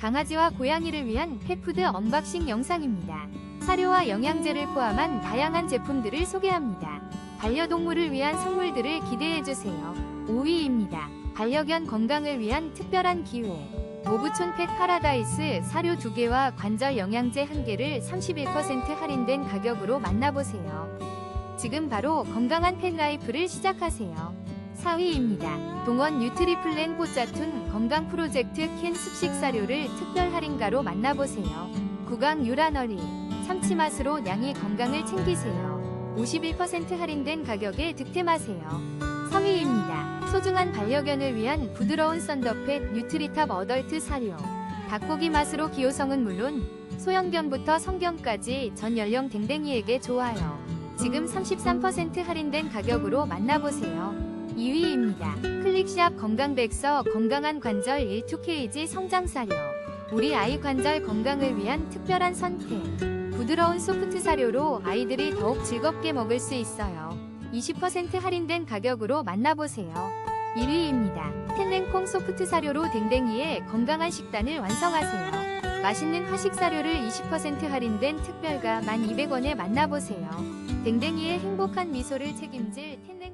강아지와 고양이를 위한 펫푸드 언박싱 영상입니다. 사료와 영양제를 포함한 다양한 제품들을 소개합니다. 반려동물을 위한 선물들을 기대해주세요. 5위입니다. 반려견 건강을 위한 특별한 기회. 모부촌 펫 파라다이스 사료 2개와 관절 영양제 1개를 31% 할인된 가격으로 만나보세요. 지금 바로 건강한 펫 라이프를 시작하세요. 4위입니다. 동원 뉴트리플랜 꽃자툰 건강 프로젝트 캔 습식 사료를 특별 할인가로 만나보세요. 구강 유라너리 참치 맛으로 양이 건강을 챙기세요. 51% 할인된 가격에 득템하세요. 3위입니다. 소중한 반려견을 위한 부드러운 썬더펫 뉴트리탑 어덜트 사료. 닭고기 맛으로 기호성은 물론 소형견부터 성견까지 전 연령 댕댕이에게 좋아요. 지금 33% 할인된 가격으로 만나보세요. 2위입니다. 클릭샵 건강백서 건강한 관절 1-2KG 성장사료. 우리 아이 관절 건강을 위한 특별한 선택. 부드러운 소프트 사료로 아이들이 더욱 즐겁게 먹을 수 있어요. 20% 할인된 가격으로 만나보세요. 1위입니다. 텐렌콩 소프트 사료로 댕댕이의 건강한 식단을 완성하세요. 맛있는 화식 사료를 20% 할인된 특별가 1,200원에 만나보세요. 댕댕이의 행복한 미소를 책임질 텐렌